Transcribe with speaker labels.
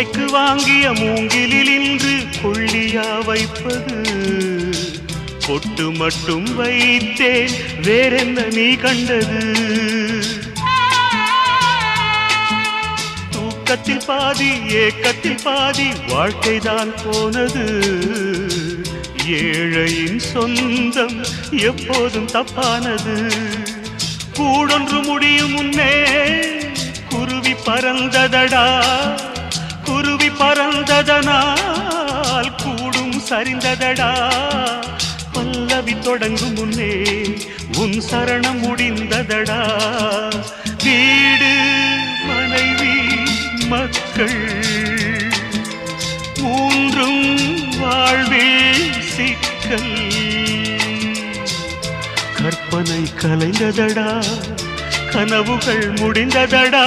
Speaker 1: கூரைக்கு வாங்கிய மூங்கிலில் இன்று கொள்ளியா வைப்பது. பொட்டு மட்டும் வைத்தேன் வேறென்ன நீ கண்டது? தூக்கத்தில் பாதி ஏக்கத்தில் பாதி வாழ்க்கைதான் போனது. ஏழையின் சொந்தம் எப்போதும் தப்பானது. கூடொன்று முடியும் முன்னே குருவி பறந்ததடா. பறந்ததனால் கூடும் சரிந்ததடா. பல்லவி தொடங்கும் முன்னே உன் சரணம் முடிந்ததடா. வீடு மனைவி மக்கள் மூன்றும் வாழ்வில் சிக்கல். கற்பனை கலைந்ததடா கனவுகள் முடிந்ததடா.